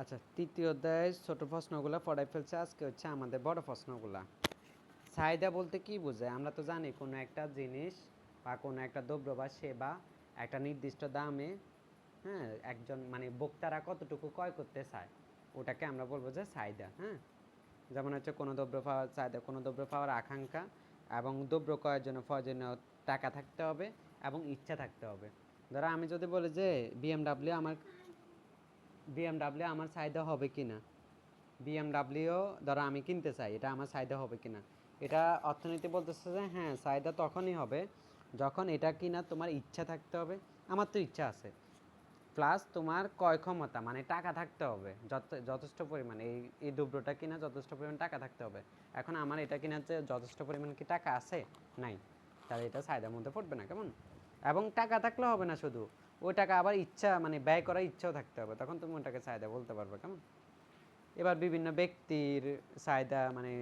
আচ্ছা তৃতীয় অধ্যায় ছোট প্রশ্নগুলো পড়াই ফেলছে। আজকে হচ্ছে আমাদের বড় প্রশ্নগুলা। চাহিদা বলতে কি বোঝায়? আমরা তো জানি কোনো একটা জিনিস বা কোনো একটা দ্রব্য বা সেবা একটা নির্দিষ্ট দামে হ্যাঁ একজন মানে ভোক্তারা কতটুকু ক্রয় করতে চায়, ওটাকে আমরা বলব যে চাহিদা হ্যাঁ? যেমন হচ্ছে কোনো দ্রব্য পাওয়ার চাহিদা কোনো দ্রব্য পাওয়ার আকাঙ্ক্ষা এবং দ্রব্য ক্রয়ের জন্য প্রয়োজনীয় টাকা থাকতে হবে এবং ইচ্ছা থাকতে হবে। ধরো আমি যদি বলি যে বিএমডাব্লিউ আমার বিএমডাব্লিউ আমার চাহিদা হবে কি না বিএমডাব্লিউ ধরো আমি কিনতে চাই, এটা আমার চাহিদা হবে কি না এটা অর্থনীতি বলতেছে যে হ্যাঁ চাহিদা তখনই হবে যখন এটা কিনা তোমার ইচ্ছা থাকতে হবে। আমার তো ইচ্ছা আছে। প্লাস তোমার ক্রয় ক্ষমতা মানে টাকা থাকতে হবে। যথে- যথেষ্ট পরিমাণে, এই এই দ্রব্যটা কিনা যথেষ্ট পরিমাণ টাকা থাকতে হবে। এখন আমার এটা কিনাতে যথেষ্ট পরিমাণ কি টাকা আছে? নাই। তাহলে এটা চাহিদার মধ্যে পড়বে না, কেমন? এবং টাকা থাকলে হবে না শুধু। ওই টাকা আবার ইচ্ছা মানে ব্যয় করার ইচ্ছাও থাকতে হবে। তখন তুমি ওটাকে চাহিদা বলতে পারবে, কেমন? এবার বিভিন্ন ব্যক্তির চাহিদা মানে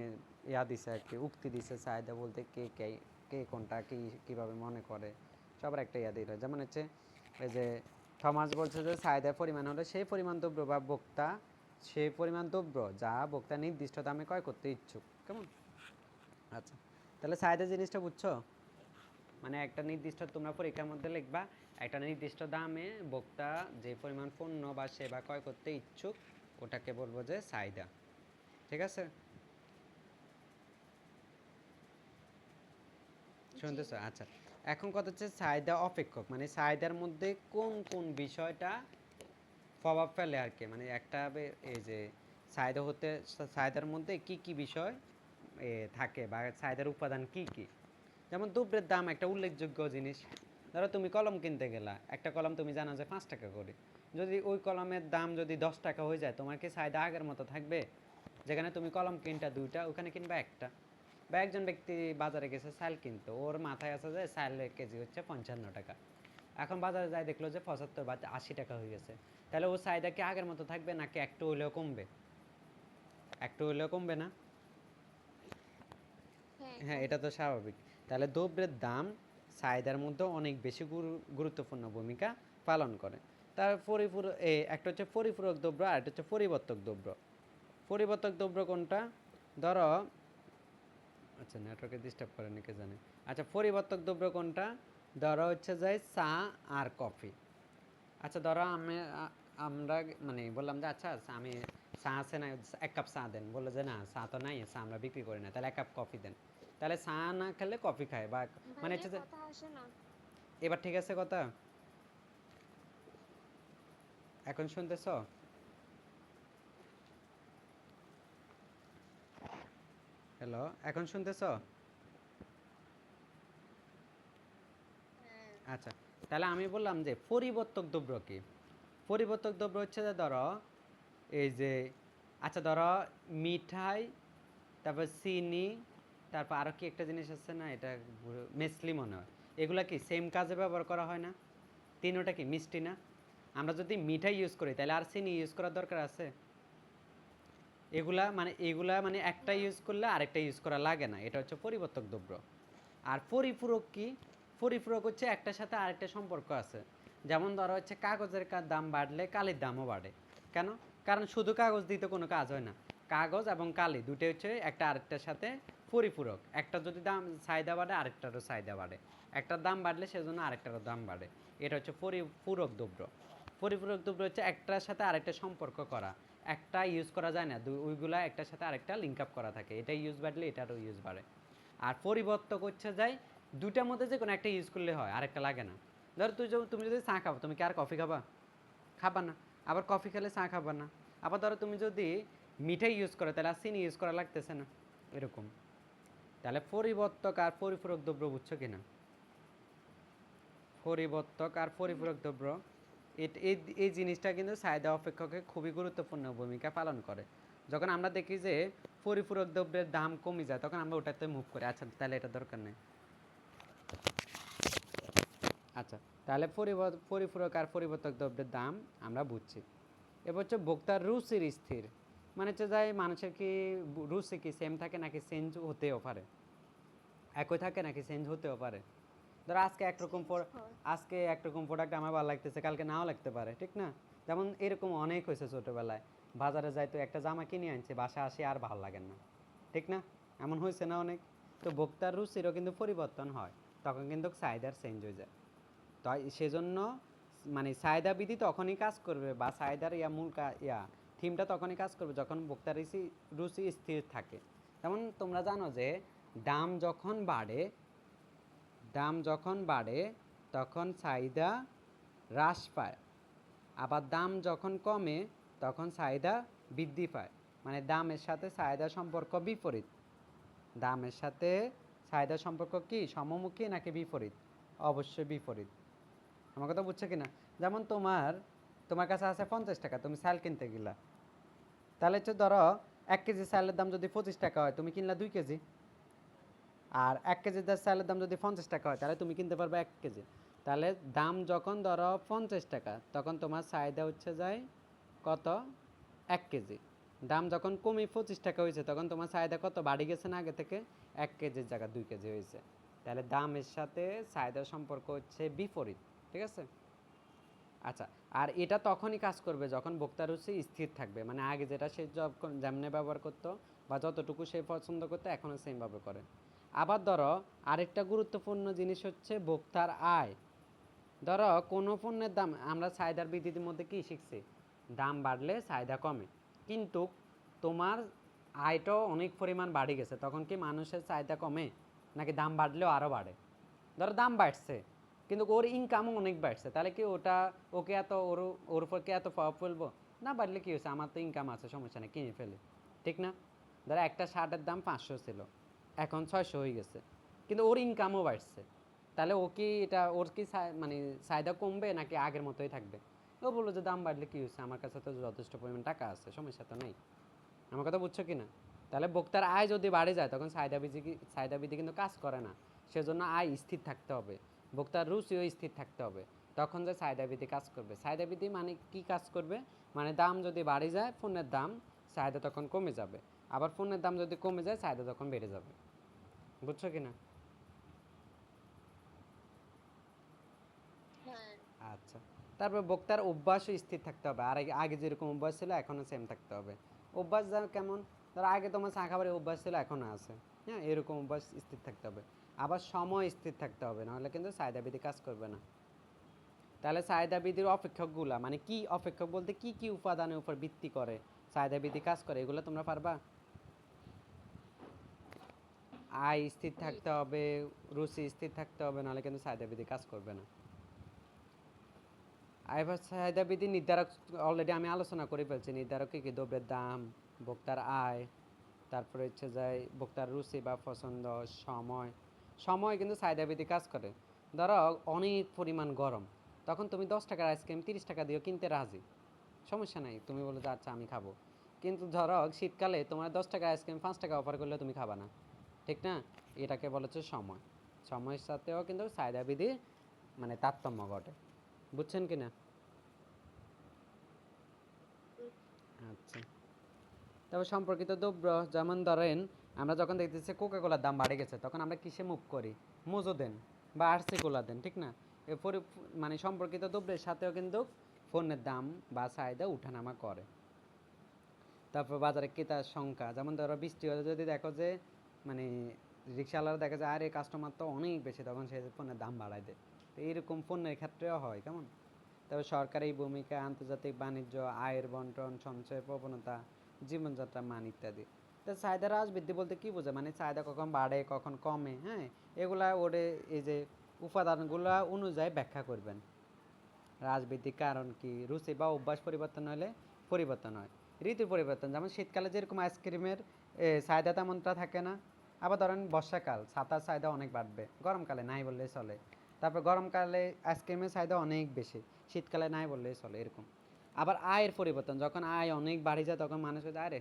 ইয়া দিছে আর কি, উক্তি দিছে চাহিদা বলতে কে কে কে কোনটা, কি, কীভাবে মনে করে, সবার একটা ইয়া দিল। যেমন হচ্ছে, এই যে থমাস বলছে যে চাহিদার পরিমাণ হলে সেই পরিমাণ দ্রব্য বা ভোক্তা, সেই পরিমাণ দ্রব্য যা ভোক্তা নির্দিষ্ট দামে ক্রয় করতে ইচ্ছুক, কেমন? আচ্ছা তাহলে চাহিদা জিনিসটা বুঝছ? মানে একটা নির্দিষ্ট তোমরা পরীক্ষার মধ্যে লিখবা একটা নির্দিষ্ট দামে ভোক্তা যে পরিমাণ পণ্য বা সেবা ক্রয় করতে ইচ্ছুক ওটাকে বলব যে চাহিদা। ঠিক আছে? শুনতেছ? আচ্ছা। এখন কথা হচ্ছে চাহিদা অপেক্ষক। মানে চাহিদার মধ্যে কোন কোন বিষয়টা প্রভাব ফেলে আর কি? মানে একটা এই যে চাহিদা হতে চাহিদার মধ্যে কি কি বিষয় এ, থাকে বা চাহিদার উপাদান কি কি? যেমন দ্রব্যের দাম একটা উল্লেখযোগ্য জিনিস। ধরো তুমি কলম কিনতে গেলা একটা কলম তুমি জানো যে পাঁচ টাকা করে। যদি ওই কলমের দাম যদি দশ টাকা হয়ে যায় তোমার কি চাহিদা আগের মতো থাকবে? যেখানে তুমি কলম কিনটা দুইটা ওখানে কিনবা একটা। বা একজন ব্যক্তি বাজারে গেছে চাল কিনতো ওর মাথায় আছে যে চালের কেজি হচ্ছে পঞ্চান্ন টাকা। এখন বাজারে যায় দেখল যে পঁচাত্তর বা আশি টাকা হয়ে গেছে। তাহলে ও চাহিদা কি আগের মতো থাকবে নাকি একটু হইলেও কমবে? একটু হইলেও কমবে না? হ্যাঁ হ্যাঁ এটা তো স্বাভাবিক। তাহলে দ্রব্যের দাম চাহিদার মধ্যে অনেক বেশি গুরু- গুরুত্বপূর্ণ ভূমিকা পালন করে। তার পরিপূরক এই একটা হচ্ছে পরিপূরক দ্রব্য আর একটা হচ্ছে পরিবর্তক দ্রব্য। পরিবর্তক দ্রব্য কোনটা? ধরো আচ্ছা নেটওয়ার্কে ডিস্টার্ব করে নাকি জানে। আচ্ছা পরিবর্তক দ্রব্য কোনটা? ধরো হচ্ছে যে চা আর কফি। আচ্ছা ধরো আমি আমরা মানে বললাম যে আচ্ছা আচ্ছা, আমি চা আছে না এক কাপ চা দেন। বলল যে না চা তো নাই চা আমরা বিক্রি করি না তাহলে এক কাপ কফি দেন। তাহলে চা না খেলে কফি খায় বা মানে হচ্ছে যে এবার ঠিক আছে কথা। এখন শুনতেছ? হ্যালো এখন শুনতেছ? হ্যাঁ। আচ্ছা তাহলে আমি বললাম যে পরিবর্তক দ্রব্য কি? পরিবর্তক দ্রব্য হচ্ছে যে ধরো এই যে আচ্ছা ধরো মিঠাই তারপর চিনি তারপর আরও কি একটা জিনিস আছে না, এটা মেসলি মনে হয়। এগুলা কি সেম কাজে ব্যবহার করা হয় না? তিনোটা কি মিষ্টি না? আমরা যদি মিঠাই ইউজ করি, তাহলে আর চিনি ইউজ করার দরকার আছে? এগুলা মানে এগুলা মানে একটা ইউজ করলে আরেকটা ইউজ করা লাগে না, এটা হচ্ছে পরিবর্তক দ্রব্য। আর পরিপূরক কি? পরিপূরক হচ্ছে একটার সাথে আরেকটা সম্পর্ক আছে। যেমন ধরো হচ্ছে কাগজের দাম বাড়লে কালির দামও বাড়ে। কেন? কারণ শুধু কাগজ দিতে কোনো কাজ হয় না। কাগজ এবং কালি দুটোই হচ্ছে একটা আরেকটার সাথে পরিপূরক। একটা যদি দাম চাহিদা বাড়ে, আরেকটারও চাহিদা বাড়ে। একটার দাম বাড়লে সেজন্য আরেকটারও দাম বাড়ে। এটা হচ্ছে পরিপূরক দ্রব্য পরিপূরক দ্রব্য হচ্ছে একটার সাথে আরেকটা সম্পর্ক করা। একটা ইউজ করা যায় না, দুই- ওইগুলা একটার সাথে আরেকটা লিঙ্ক আপ করা থাকে। এটা ইউজ বাড়লে এটারও ইউজ বাড়ে। আর পরিবর্তক হচ্ছে যাই দুটার মধ্যে যে কোনো একটা ইউজ করলে হয়, আরেকটা লাগে না। ধর তুই তুমি যদি চা খাব, তুমি কি আর কফি খাবা? খাবা না। আবার কফি খেলে চা খাবা না। আবার ধরো তুমি যদি মিঠাই ইউজ করো, তাহলে আর চিনি ইউজ করা লাগতেছে না। এরকম। তাহলে পরিবর্তক আর পরিপূরক দ্রব্য বুঝছ কিনা পরিবর্তক আর পরিপূরক দ্রব্য এই জিনিসটা কিন্তু চাহিদা অপেক্ষকে খুবই গুরুত্বপূর্ণ ভূমিকা পালন করে। যখন আমরা দেখি যে পরিপূরক দ্রব্যের দাম কমে যায়, তখন আমরা ওটাতে মুভ করি। আচ্ছা তাহলে এটা দরকার নেই। আচ্ছা তাহলে পরিপূরক আর পরিবর্তক দ্রব্যের দাম আমরা বুঝছি। এবার হচ্ছে ভোক্তার রুচির স্থির। মানে হচ্ছে যাই মানুষের কি রুচি কি সেম থাকে নাকি চেঞ্জ হতেও পারে? একই থাকে নাকি চেঞ্জ হতেও পারে? ধর আজকে একরকম আজকে একরকম প্রোডাক্ট আমার ভালো লাগতেছে কালকে নাও লাগতে পারে ঠিক না? যেমন এরকম অনেক হয়েছে ছোটোবেলায়। বাজারে যাই তো একটা জামা কিনে আনছে বাসা আসি আর ভালো লাগে না ঠিক না? এমন হয়েছে না অনেক? তো ভোক্তার রুচিরও কিন্তু পরিবর্তন হয় তখন কিন্তু চাহিদার চেঞ্জ হয়ে যায়। তাই সেজন্য মানে চাহিদা বিধি তখনই কাজ করবে বা চাহিদার ইয়া মূল ইয়া থিমটা তখনই কাজ করবে যখন ভোক্তার রুচি রুচি স্থির থাকে। যেমন তোমরা জানো যে, দাম যখন বাড়ে, দাম যখন বাড়ে, তখন চাহিদা হ্রাস পায়। আবার দাম যখন কমে, তখন চাহিদা বৃদ্ধি পায়। মানে দামের সাথে চাহিদা সম্পর্ক বিপরীত। দামের সাথে চাহিদা সম্পর্ক কি? সমমুখী নাকি বিপরীত? অবশ্যই বিপরীত। আমার কথা বুঝছ কিনা? যেমন তোমার তোমার কাছে আছে পঞ্চাশ টাকা, তুমি চাল কিনতে গেলা। তাহলে হচ্ছে ধরো, এক কেজি চালের দাম যদি পঁচিশ টাকা হয়, তুমি কিনলা দুই কেজি। আর এক কেজি চালের দাম যদি পঞ্চাশ টাকা হয়, তাহলে তুমি কিনতে পারবে এক কেজি। তাহলে দাম যখন ধরো পঞ্চাশ টাকা, তখন তোমার চাহিদা হচ্ছে যায় কত? এক কেজি। দাম যখন কমে পঁচিশ টাকা হয়েছে, তখন তোমার চাহিদা কত? বাড়ি গেছে না আগে থেকে এক কেজির জায়গা দুই কেজি হয়েছে। তাহলে দামের সাথে চাহিদার সম্পর্ক হচ্ছে বিপরীত, ঠিক আছে? আচ্ছা আর এটা তখনই কাজ করবে যখন ভোক্তার রুচি স্থির থাকবে। মানে আগে যেটা সে যেমনি ব্যবহার করতো বা যতটুকু সে পছন্দ করতো এখনও সেমভাবে করে। আবার ধরো, আরেকটা গুরুত্বপূর্ণ জিনিস হচ্ছে ভোক্তার আয়। ধরো, কোনো পণ্যের দাম, আমরা চাহিদার বৃদ্ধির মধ্যে কি শিখছি? দাম বাড়লে চাহিদা কমে। কিন্তু তোমার আয়টাও অনেক পরিমাণ বাড়ে গেছে। তখন কি মানুষের চাহিদা কমে? নাকি দাম বাড়লেও আরও বাড়ে? ধরো, দাম বাড়ছে। কিন্তু ওর ইনকামও অনেক বাড়ছে। তাহলে কি ওটা, ওকে এত, ওর ওর উপর কি এত প্রভাব ফেলব? না বাড়লে কি হয়েছে? আমার তো ইনকাম আছে, সমস্যা নেই, কিনে ফেলি। ঠিক না? ধরো একটা শার্টের দাম পাঁচশো ছিল, এখন ছয়শো হয়ে গেছে। কিন্তু ওর ইনকামও বাড়ছে। তাহলে ও কি এটা, ওর কি মানে চাহিদা কমবে নাকি আগের মতোই থাকবে? ও বলল যে দাম বাড়লে কি হয়েছে? আমার কাছে তো যথেষ্ট পরিমাণ টাকা আছে, সমস্যা তো নেই। আমার কথা বুঝছ কি না? তাহলে ভোক্তার আয় যদি বাড়ে যায়, তখন চাহিদা বিধি কি- চাহিদা বিধি কিন্তু কাজ করে না। সেজন্য আয় স্থির থাকতে হবে। ভোক্তার রুচিও স্থির থাকতে হবে। তখন যে চাহিদা বিধি কাজ করবে। চাহিদা বিধি মানে কি কাজ করবে? মানে দাম যদি বাড়ে যায় পণ্যের দাম চাহিদা তখন কমে যাবে। আবার পণ্যের দাম যদি কমে যায় চাহিদা তখন বেড়ে যাবে। বুঝছ কি না হ্যাঁ। আচ্ছা। তারপর বক্তার অভ্যাসও স্থির থাকতে হবে। আর আগে যেরকম অভ্যাস ছিল এখনও সেম থাকতে হবে। অভ্যাস যা কেমন? ধর আগে তোমার চা খাবারের অভ্যাস ছিল এখনও আছে। হ্যাঁ এরকম অভ্যাস স্থির থাকতে হবে। আবার সময় স্থির থাকতে হবে, নাহলে কিন্তু চাহিদা বিধি কাজ করবে না। তাহলে চাহিদা বিধির অপেক্ষকগুলা মানে কি অপেক্ষক বলতে কি কি উপাদানের উপর ভিত্তি করে চাহিদা বিধি কাজ করে, এগুলো তোমরা পারবা? আয় স্থির থাকতে হবে, রুচি স্থির থাকতে হবে, নাহলে কিন্তু চাহিদা বিধি কাজ করবে না। আর এবার চাহিদা বিধি নির্ধারক অলরেডি আমি আলোচনা করে ফেলছি, নির্ধারক কি কি? দ্রব্যের দাম, ভোক্তার আয়, তারপরে হচ্ছে যায় ভোক্তার রুচি বা পছন্দ, সময় সময় কিন্তু চাহিদা বিধি কাজ করে। ধরো অনেক পরিমাণ গরম তখন তুমি দশ টাকার আইসক্রিম তিরিশ টাকা দিয়েও কিনতে রাজি। সমস্যা নাই তুমি বলো যে আচ্ছা আমি খাব। কিন্তু ধরো শীতকালে তোমার দশ টাকা আইসক্রিম পাঁচ টাকা অফার করলে তুমি খাবা না। ঠিক না? এটাকে বলা হচ্ছে সময়। সময়ের সাথেও কিন্তু চাহিদা বিধি মানে তারতম্য ঘটে। বুঝছেন কি না? আচ্ছা। তবে সম্পর্কিত দ্রব্য যেমন ধরেন আমরা যখন দেখতেছি কোকা কোলার দাম বাড়ে গেছে, তখন আমরা কিসে মুভ করি? মোজো দেন বা আরসি কোলা দেন, ঠিক না? এরপরে মানে সম্পর্কিত দ্রব্যের সাথেও কিন্তু পণ্যের দাম বা চাহিদা উঠানামা করে। তারপর বাজারে ক্রেতার সংখ্যা, যেমন ধরো বৃষ্টি হলে যদি দেখো যে মানে রিক্সাওয়ালারা দেখা যায় আরে কাস্টমার তো অনেক বেশি, তখন সে পণ্যের দাম বাড়ায় দেয়। তো এইরকম পণ্যের ক্ষেত্রেও হয়, কেমন? তবে সরকারি ভূমিকা, আন্তর্জাতিক বাণিজ্য, আয়ের বন্টন সঞ্চয় প্রবণতা জীবনযাত্রার মান ইত্যাদি। তো চাহিদা হ্রাস বৃদ্ধি বলতে কি বোঝায়? মানে চাহিদা কখন বাড়ে, কখন কমে হ্যাঁ? এগুলা ওরে এই যে উপাদানগুলা অনুযায়ী ব্যাখ্যা করবেন। রাজবৃদ্ধির কারণ কি? রুচি বা অভ্যাস পরিবর্তন হলে পরিবর্তন হয়। ঋতুর পরিবর্তন, যেমন শীতকালে যেরকম আইসক্রিমের চাহিদা তেমনটা থাকে না। আবার ধরেন বর্ষাকাল ছাতার চাহিদা অনেক বাড়বে। গরমকালে নাই বললেই চলে। তারপর গরমকালে আইসক্রিমের চাহিদা অনেক বেশি। শীতকালে নাই বললেই চলে, এরকম। আবার আয়ের পরিবর্তন, যখন আয় অনেক বাড়ে যায়, তখন মানুষ আরে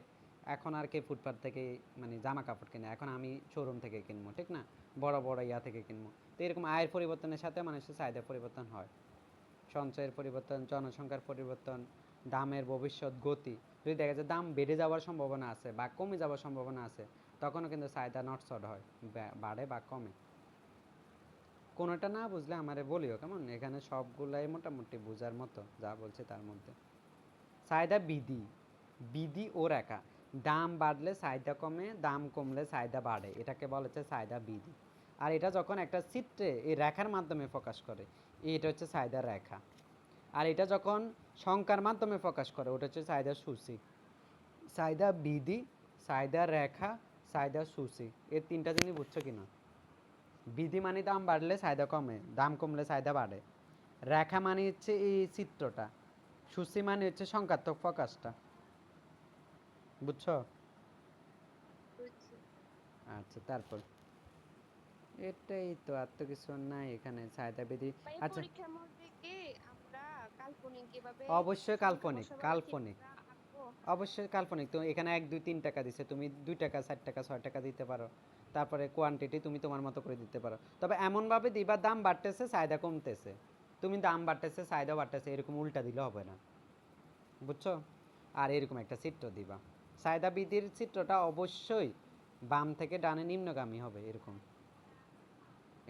এখন আর কে ফুটপাথ থেকে মানে জামা কাপড় কিনে, এখন আমি শোরুম থেকে কিনবো, ঠিক না? বড় বড় ইয়া থেকে কিনবো। তো এরকম আয়ের পরিবর্তনের সাথে মানুষের চাহিদার পরিবর্তন হয়। সঞ্চয়ের পরিবর্তন, জনসংখ্যার পরিবর্তন, দামের ভবিষ্যৎ গতি। যদি দেখা যায় দাম বেড়ে যাওয়ার সম্ভাবনা আছে বা কমে যাওয়ার সম্ভাবনা আছে, তখনও কিন্তু চাহিদা নটসট হয় বাড়ে বা কমে। কোনোটা না বুঝলে আমারে বলিও কেমন? এখানে সবগুলাই মোটামুটি বোঝার মতো, যা বলছে তার মধ্যে। চাহিদা বিধি। বিধি ও রেখা দাম বাড়লে চাহিদা কমে, দাম কমলে চাহিদা বাড়ে। এটাকে বলা হচ্ছে চাহিদা বিধি আর এটা যখন একটা চিত্রে এই রেখার মাধ্যমে প্রকাশ করে এটা হচ্ছে চাহিদা রেখা। আর এটা যখন সংখ্যার মাধ্যমে প্রকাশ করে, ওটা হচ্ছে চাহিদা সূচি। চাহিদা বিধি চাহিদা রেখা, চাহিদা সূচি এর তিনটা জিনিস বুঝছ কিনা? বিধি মানে দাম বাড়লে চাহিদা কমে, দাম কমলে চাহিদা বাড়ে। রেখা মানে হচ্ছে এই চিত্রটা। সূচি মানে হচ্ছে সংখ্যাত্মক প্রকাশটা। বুঝছ? আচ্ছা তারপর? এটাই তো আর তো কিছু নাই এখানে চাহিদা বিধি আচ্ছা। কাল্পনিক কীভাবে অবশ্যই কাল্পনিক কাল্পনিক। অবশ্যই কাল্পনিক তো এখানে এক দুই তিন টাকা দিছে তুমি দুই টাকা চার টাকা ছয় টাকা দিতে পারো। তারপরে কোয়ান্টিটি তুমি তোমার মতো করে দিতে পারো। তবে এমনভাবে দিবা দাম বাড়তেছে চাহিদা কমতেছে। তুমি দাম বাড়তেছে চাহিদা বাড়তেছে এরকম উল্টা দিলে হবে না। বুঝছ? আর এরকম একটা চিত্র দিবা। চাহিদা বৃদ্ধির চিত্রটা অবশ্যই বাম থেকে ডানে নিম্নগামী হবে এরকম।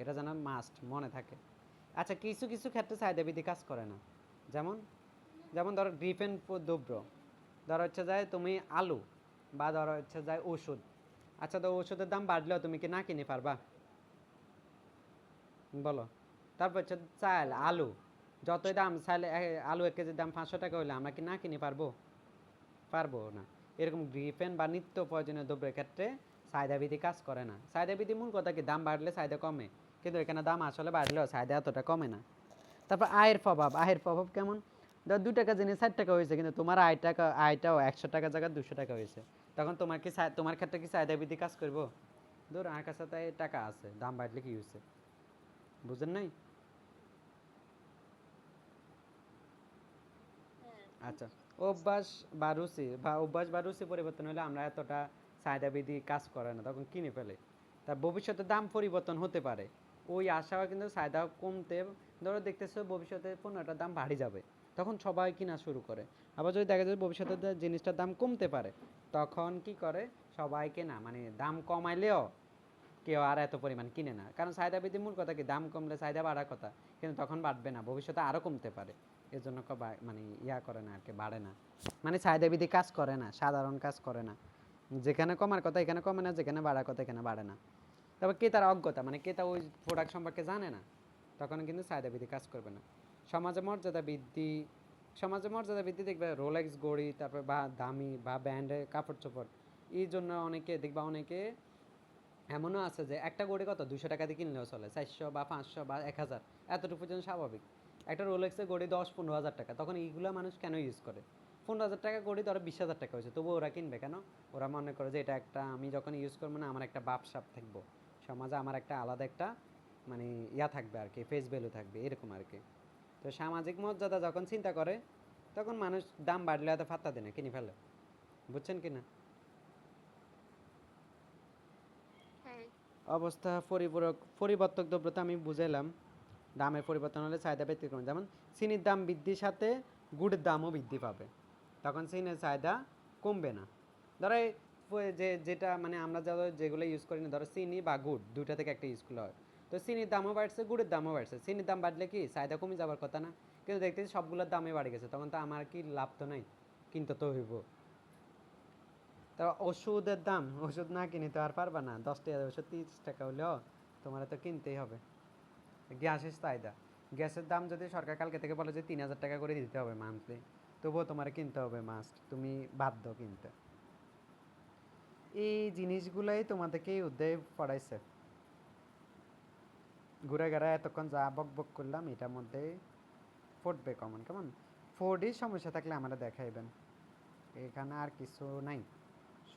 এটা যেন মাস্ট মনে থাকে। আচ্ছা কিছু কিছু ক্ষেত্রে চাহিদা বৃদ্ধি কাজ করে না। যেমন যেমন ধরো গ্রিফেন দ্রব্য ধরো হচ্ছে যায় তুমি আলু বা ধরো হচ্ছে যায় ওষুধ। আচ্ছা তো ওষুধের দাম বাড়লেও তুমি কি না কিনে পারবা? বলো। তারপর হচ্ছে চাল, আলু। যতই দাম চাল আলু এক কেজির দাম পাঁচশো টাকা হইলে আমরা কি না কিনে পারব? পারব না। এরকম গ্রিফেন বা নিত্য প্রয়োজনীয় দ্রব্যের ক্ষেত্রে চাহিদা বৃদ্ধি কাজ করে না। চাহিদা বৃদ্ধি মূল কথা কি? দাম বাড়লে চাহিদা কমে কিন্তু এখানে দাম আসলে বাড়লেও চাহিদা এতটা কমে না। তারপর আয়ের প্রভাব আয়ের প্রভাব কেমন? ধর দু টাকা জিনিস ষাট টাকা হয়েছে কিন্তু তোমার আয় টাকা আয়টাও একশো টাকা জায়গায় দুশো টাকা হয়েছে। তখন তোমার কি তোমার ক্ষেত্রে কি চাহিদা বৃদ্ধি কাজ করব? ধর আমার কাছে তাই টাকা আছে দাম বাড়লে কি হয়েছে? বুঝেন নাই? হ্যাঁ আচ্ছা। অভ্যাস বা রুচি বা অভ্যাস বা রুচি পরিবর্তন হলে আমরা এতটা চাহিদা বৃদ্ধি কাজ করে না, তখন কিনে ফেলে। তা ভবিষ্যতে দাম পরিবর্তন হতে পারে। ওই আশাও কিন্তু চাহিদা কমতে, ধরো দেখতেছো ভবিষ্যতে পণ্যটার দাম বাড়ি যাবে, তখন সবাই কিনা শুরু করে। আবার যদি দেখা যায় ভবিষ্যতে জিনিসটার দাম কমতে পারে, তখন কি করে? সবাই কেনা মানে দাম কমাইলেও কেউ আর এত পরিমাণ কিনে না। কারণ চাহিদা বৃদ্ধি মূল কথা কি? দাম কমলে চাহিদা বাড়ার কথা, কিন্তু তখন বাড়বে না, ভবিষ্যতে আরও কমতে পারে। এর জন্য মানে ইয়া করে না আর কি বাড়ে না। মানে চাহিদা বৃদ্ধি কাজ করে না, সাধারণ কাজ করে না। যেখানে কমার কথা এখানে কমে না, যেখানে বাড়ার কথা এখানে বাড়ে না। তবে ক্রেতার অজ্ঞতা? মানে ক্রেতা ওই প্রোডাক্ট সম্পর্কে জানে না? তখন কিন্তু চাহিদা বৃদ্ধি কাজ করবে না। সমাজে মর্যাদা বৃদ্ধি, সমাজে মর্যাদা বৃদ্ধি দেখবে রোলেক্স গড়ি, তারপর বা দামি বা ব্র্যান্ডের কাপড় চোপড়। এই জন্য অনেকে দেখবা অনেকে এমনও আছে যে একটা গড়ি কত? দুশো টাকা দিয়ে কিনলেও চলে, চারশো বা পাঁচশো বা এক হাজার। এতটুকু পর্যন্ত স্বাভাবিক। একটা রোলেক্সের গড়ি দশ পনেরো হাজার টাকা। তখন এইগুলো মানুষ কেন ইউজ করে? পনেরো হাজার টাকা গড়ি ধরো বিশ হাজার টাকা হয়েছে তবু ওরা কিনবে কেন? ওরা মনে করে যে এটা একটা আমি যখন ইউজ করব না আমার একটা বাপ সাপ থাকব। সমাজে আমার একটা আলাদা একটা মানে ইয়া থাকবে আর কি ফেস ভ্যালু থাকবে এরকম আর কি। তো সামাজিক মর্যাদা যখন চিন্তা করে তখন মানুষ দাম বাড়লে এত ফাত্তা দেয় না কিনে ফেলে। বুঝছেন কি না হ্যাঁ। অবস্থা পরিপূরক পরিবর্তক দ্রব্যতা আমি বুঝাইলাম। দামের পরিবর্তন হলে চাহিদা ব্যতিক্রম যেমন চিনির দাম বৃদ্ধির সাথে গুড়ের দামও বৃদ্ধি পাবে। তখন চিনির চাহিদা কমবে না। ধরো যে যেটা মানে আমরা যারা যেগুলো ইউজ করি না, ধরো চিনি বা গুড় দুইটা থেকে একটা ইউজ করলে হয়। তো চিনির দামও বাড়ছে, গুড়ের দামও বাড়ছে। চিনির দাম বাড়লে কি চাহিদা কমে যাবার কথা না? কিন্তু দেখতেছি সবগুলোর দামই বাড়ে গেছে। তখন তো আমার কি লাভ তো নাই? কিনতে তো হইব। তা ওষুধের দাম, ওষুধ না কিনে তো আর পারবা না। দশ টাকা ওষুধ তিরিশ টাকা হলেও তোমার তো কিনতেই হবে। গ্যাসের চাহিদা গ্যাসের দাম যদি সরকার কালকে থেকে বলে যে তিন হাজার টাকা করে দিতে হবে মান্থলি তবুও তোমার কিনতে হবে মাস্ট তুমি বাধ্য কিনতে। এই জিনিসগুলোই তোমাদেরকে এই পড়াইছে। ঘুরে ঘুরে এতক্ষণ যা বক বক করলাম, এটার মধ্যে ফুটবে কমন কেমন? ফোর ডি সমস্যা থাকলে আমরা দেখাইবেন। এখানে আর কিছু নাই।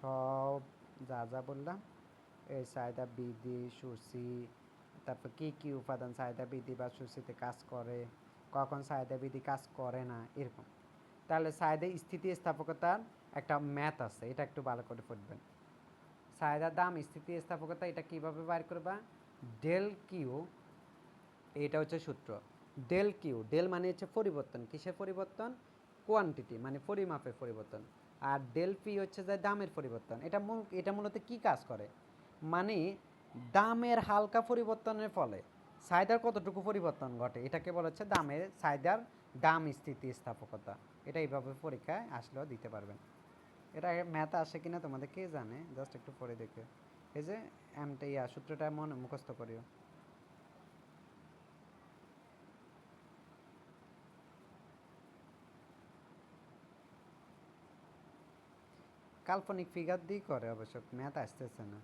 সব যা যা বললাম এই চাহিদা বৃদ্ধি সূচি তারপর কি কি উপাদান চাহিদা বৃদ্ধি বা সূচিতে কাজ করে? কখন চাহিদা বৃদ্ধি কাজ করে না? এরকম। তাহলে চাহিদা স্থিতি স্থাপকতার একটা ম্যাথ আছে, এটা একটু ভালো করে পড়বেন। চাহিদার দাম স্থিতি স্থাপকতা এটা কীভাবে বার করবা? ডেল কিউ এটা হচ্ছে সূত্র। ডেল কিউ ডেল মানে হচ্ছে পরিবর্তন। কিসের পরিবর্তন? কোয়ান্টিটি মানে পরিমাপের পরিবর্তন। আর ডেল পি হচ্ছে যে দামের পরিবর্তন। এটা মূল, এটা মূলত কি কাজ করে? মানে দামের হালকা পরিবর্তনের ফলে চাহিদার কতটুকু পরিবর্তন ঘটে? এটাকে বলা হচ্ছে দামের, চাহিদার দাম স্থিতি স্থাপকতা এটা এইভাবে পরীক্ষায় আসলেও দিতে পারবেন। এটা ম্যাথ আসে কিনা তোমাদের কে জানে? জাস্ট একটু পরে দেখে। এই যে এমটা ইয়া সূত্রটা মনে মুখস্থ করিও। কাল্পনিক ফিগার দিয়ে করে অবশ্য ম্যাথ আসতেছে না।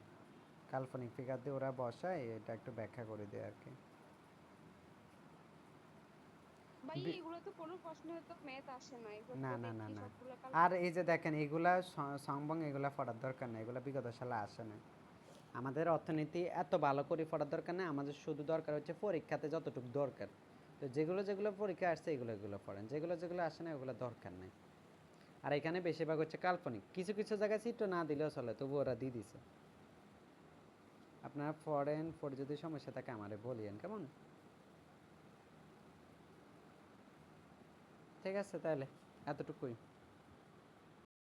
কাল্পনিক ফিগার দিয়ে ওরা বসায় এটা একটু ব্যাখ্যা করে দেয় আর কি। না, না, না, না। আর এই যে দেখেন এগুলা সংবং এগুলা পড়ার দরকার নেই এগুলা বিগত সালে আসে না আমাদের অর্থনীতি এত ভালো করে পড়ার দরকার নেই আমাদের শুধু দরকার হচ্ছে পরীক্ষাতে যতটুকু দরকার। তো যেগুলো যেগুলো পরীক্ষা আসছে এগুলো এগুলো পড়েন। যেগুলো যেগুলো আসে না ওগুলো দরকার নেই। আর এখানে বেশিরভাগ হচ্ছে কাল্পনিক। কিছু কিছু জায়গায় চিত্র না দিলেও চলে তবু ওরা দিয়ে দিছে। আপনারা ফরেন ফোর যদি সমস্যা থাকে আমারে বলিয়েন কেমন? ঠিক আছে তাহলে এতটুকুই।